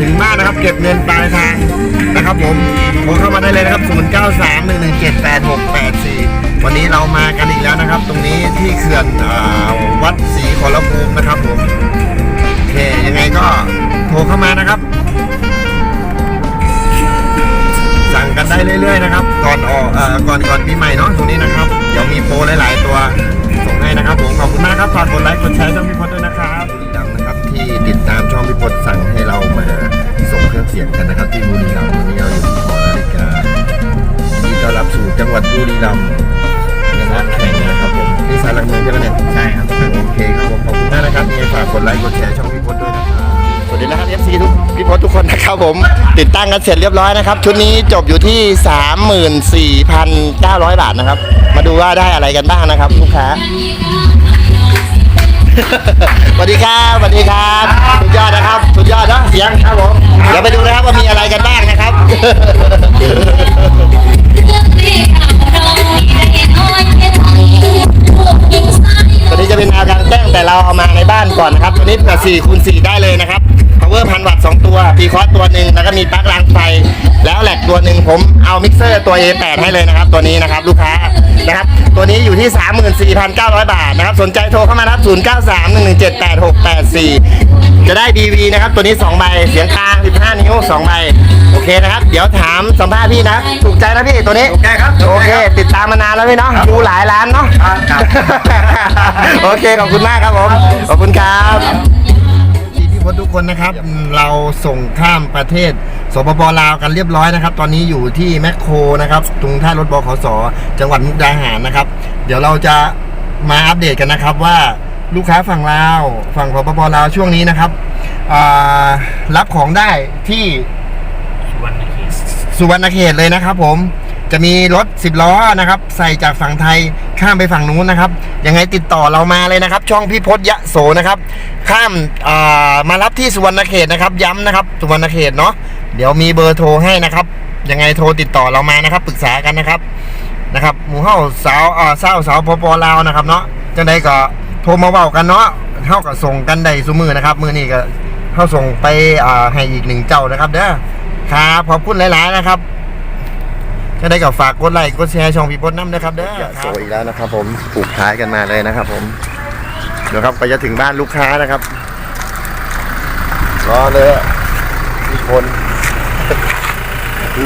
ถึงบ้านนะครับ เก็บเงินปลายทางนะครับผมโทรเข้ามาได้เลยนะครับ 0 9 3 1 1 7 8 6 8 4 วันนี้เรามากันอีกแล้วนะครับ ตรงนี้ที่เขื่อนอวัดศรีขอรภูมินะครับผมโอเคยังไงก็โทรเข้ามานะครับ สั่งกันได้เรื่อย ๆ นะครับ ก่อนออกเออก่อนก่อนปีใหม่เนาะตรงนี้นะครับเดี๋ยวมีโปรหลาย ๆ ตัวส่งให้นะครับผมขอบคุณมากครับฝากกดไลค์กดแชร์ช่องพี่พจน์ ติดตั้งกันเสร็จเรียบร้อยนะครับ ชุดนี้จบอยู่ที่ 34,900 บาทนะครับ มาดูว่าได้อะไรกันบ้างนะครับลูกค้าสวัสดีครับสวัสดีครับสุดยอดนะครับสุดยอดเนอะเสียงครับผมเดี๋ยวไปดูนะครับว่ามีอะไรกันบ้างนะครับตัวนี้จะเป็นแนวกลางแจ้งแต่เราเอามาในบ้านก่อนนะครับตัวนี้แบบ4คูณ4ได้เลยนะครับ power พันวัตต์2ตัวพีคอสตัวหนึ่งแล้วก็มีปลั๊กรางไฟ แล้วแหลกตัวหนึ่งผมเอามิกเซอร์ตัว A8 ให้เลยนะครับ ตัวนี้นะครับลูกค้านะครับ ตัวนี้อยู่ที่ 34,900 บาทนะครับ สนใจโทรเข้ามานะครับ0931178684 จะได้ DV นะครับ ตัวนี้ 2 ใบ เสียงกลาง 15 นิ้ว 2 ใบ โอเคนะครับ เดี๋ยวถามสัมภาษณ์พี่นะ ถูกใจนะพี่ตัวนี้ โอเคครับ โอเค ติดตามมานานแล้วพี่เนาะ ดูหลายร้านเนาะครับโอเค ขอบคุณมากครับผม ขอบคุณครับ พี่พี่พจน์ทุกคนนะครับ เราส่งข้ามประเทศสปปลาวกันเรียบร้อยนะครับ ตอนนี้อยู่ที่แมคโครนะครับตรงท่ารถบขสจังหวัดมุกดาหารนะครับ เดี๋ยวเราจะมาอัปเดตกันนะครับว่าลูกค้าฝั่งลาวฝั่งสปปลาวช่วงนี้นะครับอ่ารับของได้ที่สุวรรณเขตเลยนะครับผม จะมีรถ10ล้อนะครับ ใส่จากฝั่งไทยข้ามไปฝั่งนู้นนะครับยังไงติดต่อเรามาเลยนะครับ ช่องพี่พศยะโสนะครับ ข้ามอ่ามารับที่สุวรรณเขตนะครับ ย้ำนะครับสุวรรณเขตเนาะเดี๋ยวมีเบอร์โทรให้นะครับยังไงโทรติดต่อเรามานะครับปรึกษากันนะครับนะครับหมู่เฮ้าสาวอ่าเศร้าสาวพปลาวนะครับเนาะจังใดก็โทรมาเว้ากันเนาะเท่ากับส่งกันได้ซุมือนะครับ มือนี้ก็เข้าส่งไปอ่าให้อีกหนึ่งเจ้านะครับเด้อครับขอบคุณหลาย ๆ นะครับ ก็ได้กับฝากกดไลค์กดแชร์ช่องพี่พจน์น้ำนะครับเด้อโซอีกแล้วนะครับ ผมผูกท้ายกันมาเลยนะครับ ผมเดี๋ยวครับไปจะถึงบ้านลูกค้านะครับรอเลยมีคน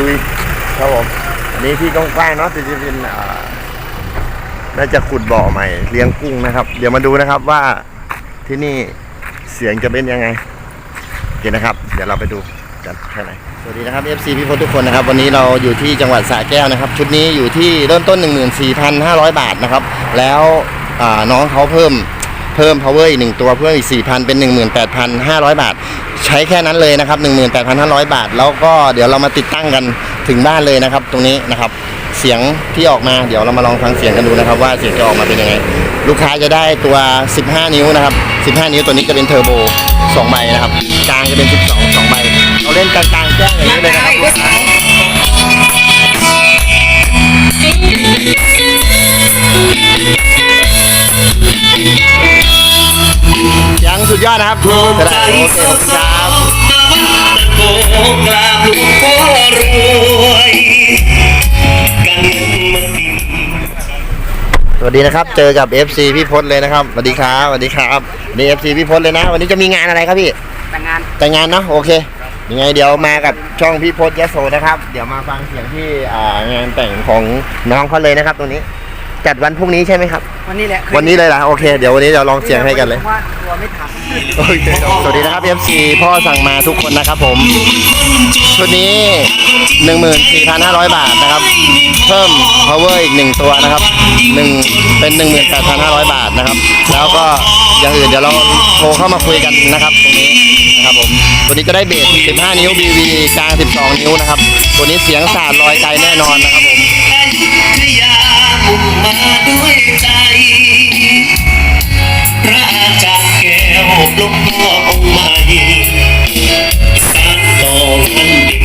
ลุยครับผมอันนี้ที่กว้างๆเนาะจะจะเป็นอ่าน่าจะขุดบ่อใหม่เลี้ยงกุ้งนะครับ เดี๋ยวมาดูนะครับว่าที่นี่เสียงจะเป็นยังไงโอเคนะครับ เดี๋ยวเราไปดูกันข้างใน สวัสดีนะครับ FC พี่พจน์ทุกคนนะครับ วันนี้เราอยู่ที่จังหวัดสระแก้วนะครับ ชุดนี้อยู่ที่เริ่มต้น 14,500 บาทนะครับ แล้วน้องเขาเพิ่มเพิ่ม power อีกหนึ่งตัวเพิ่มอีก 4,000 เป็น 18,500 บาท ใช้แค่นั้นเลยนะครับ 18,500 บาท แล้วก็เดี๋ยวเรามาติดตั้งกันถึงบ้านเลยนะครับ ตรงนี้นะครับ เสียงที่ออกมาเดี๋ยวเรามาลองฟังเสียงกันดูนะครับ ว่าเสียงจะออกมาเป็นยังไง ลูกค้าจะได้ตัว 15 นิ้วนะครับ 15 นิ้วตัวนี้จะเป็นเทอร์โบ 2 ใบนะครับ กลางจะเป็น 12 2 ใบ เราเล่นกลางๆแจ้งอย่างนี้เลยนะครับลูกค้าเสียงสุดยอดนะครับจะได้โอเคครับโกกราบหลวงพ่อรวยกันเงินมันติดสวัสดีนะครับ เจอกับ FC พี่พศเลยนะครับสวัสดีครับสวัสดีครับนี่ FC พี่พศเลยนะ วันนี้จะมีงานอะไรครับพี่แต่งงานแต่งงานเนาะโอเค ยังไงเดี๋ยวมากับช่องพี่พศยโสนะครับ เดี๋ยวมาฟังเสียงที่งานแต่งของน้องเขาเลยนะครับตรงนี้ จัดวันพรุ่งนี้ใช่ไหมครับ วันนี้แหละวันนี้เลยล่ะโอเค เดี๋ยววันนี้เราลองเสียงให้กันเลยว่าตัวไม่ทันโอเคสวัสดีนะครับ FC พ่อสั่งมาทุกคนนะครับผม ชุดนี้ 14,500 บาทนะครับ เพิ่ม power อีก 1 ตัวนะครับ1เป็น 18,500 บาทนะครับ แล้วก็อย่างอื่นเดี๋ยวเราโทรเข้ามาคุยกันนะครับตรงนี้นะครับผมตัวนี้จะได้เบส 15 นิ้ว BV กลาง 12 นิ้วนะครับ ตัวนี้เสียงสาดลอยไกลแน่นอนนะครับผมพยา มาด้วยใจ พระจารแก้วลวงพ่อองค์ใหม่การต่อมันดี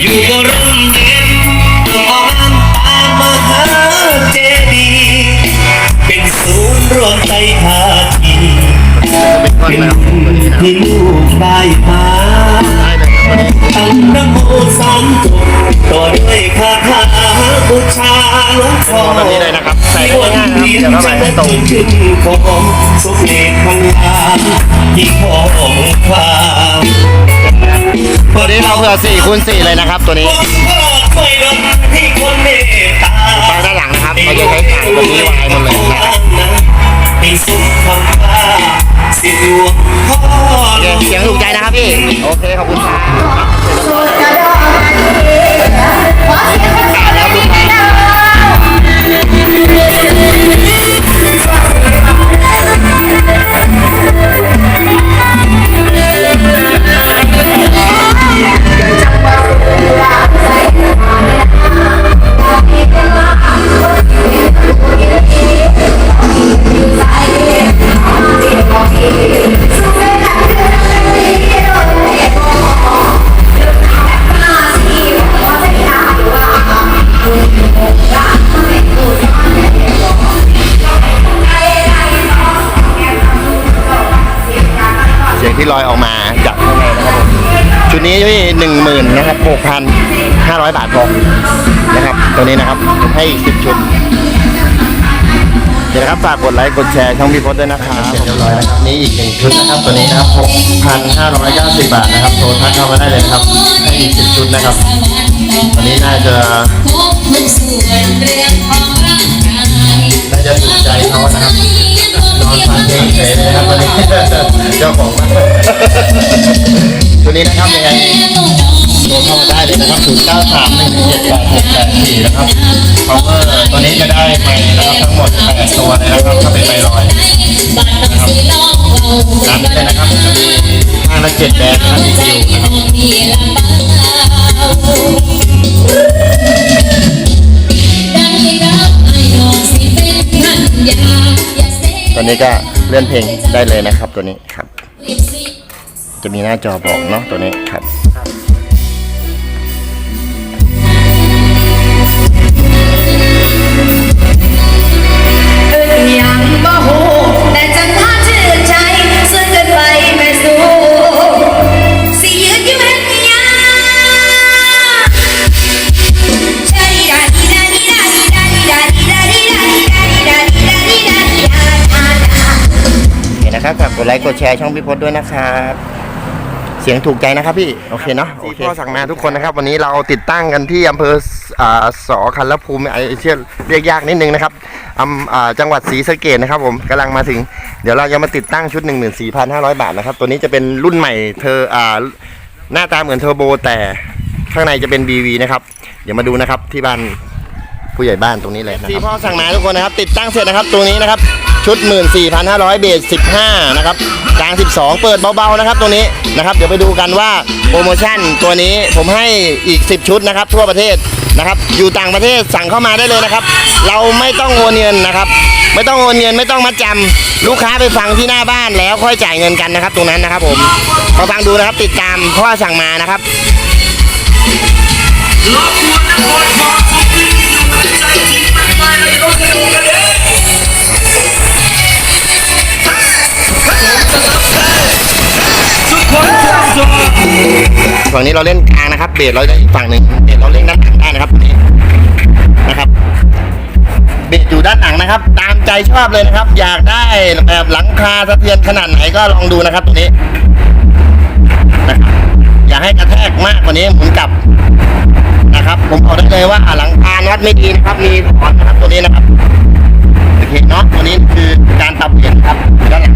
อยู่ก็ร่มเย็นมองน้ำตามหาเจดีเป็นศูนย์รวมใจภาคีเป็นที่ลูกได้มาตั้งนโมสามจบต่อด้วยคาถา บูชาหลวงพ่อแบบนี้เลยนะครับใส่ได้ง่ายๆครับเดี๋ยวเข้าไปให้ตรงขึ้นของสุขเนตรพังงานที่ของความตัวนี้เราเผื่อ4คูณ4เลยนะครับ ตัวนี้ผมก็ช่วยดลให้คนเมตตานหลังนะครับเราจะใช้สายตัวนี้วายหมดเลยนะครับเสียงถูกใจนะครับพี่ โอเค ขอบคุณครับ สียงที่ลอยออกมาจากข้างในนะครับผมชุดนี้ที่หนึ่งหมื่นนะครับหกพันห้าร้อยบาทพอนะครับตัวนี้นะครับให้อีกสิบชุดเดี๋ยวนะครับฝากกดไลค์กดแชร์ช่องพี่พจน์ด้วยนะครับเสร็จเรียบร้อยนะครับนี่อีกหนึ่งชุดนะครับตัวนี้นะครับ6,590บาทนะครับโทรทักเข้ามาได้เลยครับให้อีก10ชุดนะครับวันนี้น่าจะน่าจะถูกใจเขานะครับ ฟังเพลงเฉยเลยนะครับวันนี้เจ้าของบ้านตัวนี้นะครับยังไงโทรเข้ามาได้เลยนะครับ0 9 3 1 7 8 6 8 4นะครับ power ตัวนี้จะได้ไมค์นะครับทั้งหมด8ตัวเลยนะครับถ้าเป็นไมค์ลอยบัตรต้องซื้อลองเราตามนี้นะครับจะมีข้างละเจ็ดแบรนด์นะครับมีใจคิวที่นะครับ ตอนนี้ก็เลื่อนเพลงได้เลยนะครับตัวนี้ครับลิปสิจะมีหน้าจอบอกเนาะตัวนี้ครับเอิ้นยังบ่ฮู้แต่จังหวะ ดไลค์กดแชร์ช่องพี่พจน์ด้วยนะครับเสียงถูกใจนะครับพี่ โอเคเนาะโอเคพ่อสั่งมาทุกคนนะครับ วันนี้เราติดตั้งกันที่อำเภออ่าสอคันลภูมิไอเชื่อเรียกยากนิดนึงนะครับอำอ่าจังหวัดศรีสะเกดนะครับผมกำลังมาถึง เดี๋ยวเราจะมาติดตั้งชุด 14,500 บาทนะครับ ตัวนี้จะเป็นรุ่นใหม่เธออ่าหน้าตาเหมือนเทอร์โบแต่ข้างในจะเป็น BV นะครับ เดี๋ยวมาดูนะครับที่บ้านผู้ใหญ่บ้านตรงนี้เลยนะครับที่พ่อสั่งมาทุกคนนะครับ ติดตั้งเสร็จนะครับตัวนี้นะครับ ชุด 14,500 เบส 15 นะครับกลาง 12 เปิดเบาๆนะครับตัวนี้นะครับเดี๋ยวไปดูกันว่าโปรโมชั่นตัวนี้ผมให้อีก 10 ชุดนะครับทั่วประเทศนะครับอยู่ต่างประเทศสั่งเข้ามาได้เลยนะครับ เราไม่ต้องโอนเงินนะครับ ไม่ต้องโอนเงินไม่ต้องมาจำลูกค้าไปฟังที่หน้าบ้านแล้วค่อยจ่ายเงินกันนะครับ ตรงนั้นนะครับผมพอฟังดูนะครับติดตามเพราะว่าสั่งมานะครับ ฝั่งนี้เราเล่นกลางนะครับ เบสเราจะอีกฝั่งหนึ่งเบสเราเล่นด้านหลังได้นะครับตรงนี้นะครับ เบสอยู่ด้านหลังนะครับ ตามใจชอบเลยนะครับ อยากได้แบบหลังคาสะเทือนขนาดไหนก็ลองดูนะครับตรงนี้นะครับอย่าให้กระแทกมากกว่านี้หมุนกลับนะครับ ผมบอกได้เลยว่าหลังคาน็อตไม่ดีนะครับ มีถอนนะครับตัวนี้นะครับโอเคเนาะตัวนี้คือการปรับเปลี่ยนครับด้านหลัง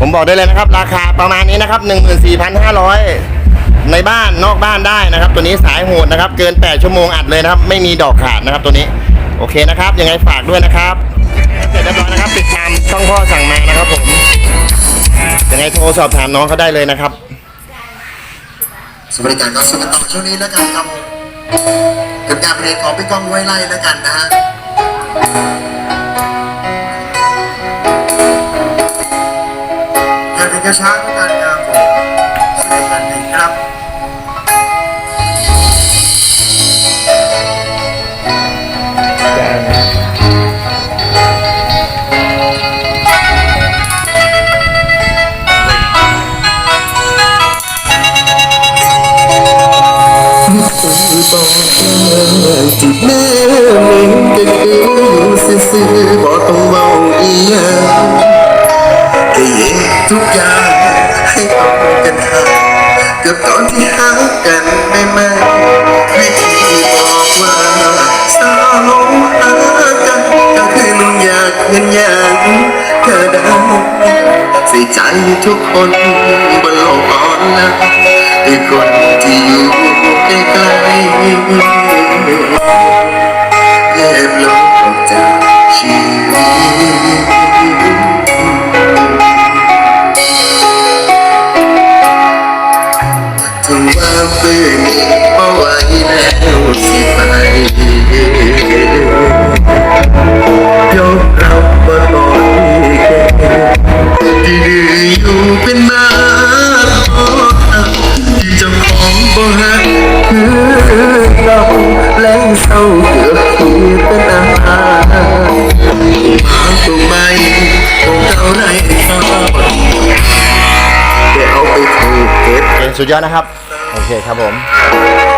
ผมบอกได้เลยนะครับ ราคาประมาณนี้นะครับ 14,500 ในบ้านนอกบ้านได้นะครับ ตัวนี้สายโหดนะครับ เกิน 8 ชั่วโมงอัดเลยนะครับ ไม่มีดอกขาดนะครับตัวนี้ โอเคนะครับ ยังไงฝากด้วยนะครับ เรียบร้อยนะครับ ติดตามช่องพ่อสั่งมานะครับผมยังไงโทรสอบถามน้องเขาได้เลยนะครับสบริการก็สกันต่อช่วงนี้แล้วกันครับกับการเพลงของพี่ก้องไว้ไล่แล้วกันนะฮะการเพลงช้า สาวหากันก็คือลุงอยากเห็นอย่างเธอได้ใส่ใจทุกคนบนโลกออนไลน์คือคนที่อยู่ใกล้ใกล็บลงออกจากชีวิต สุดยอดนะครับ โอเคครับผม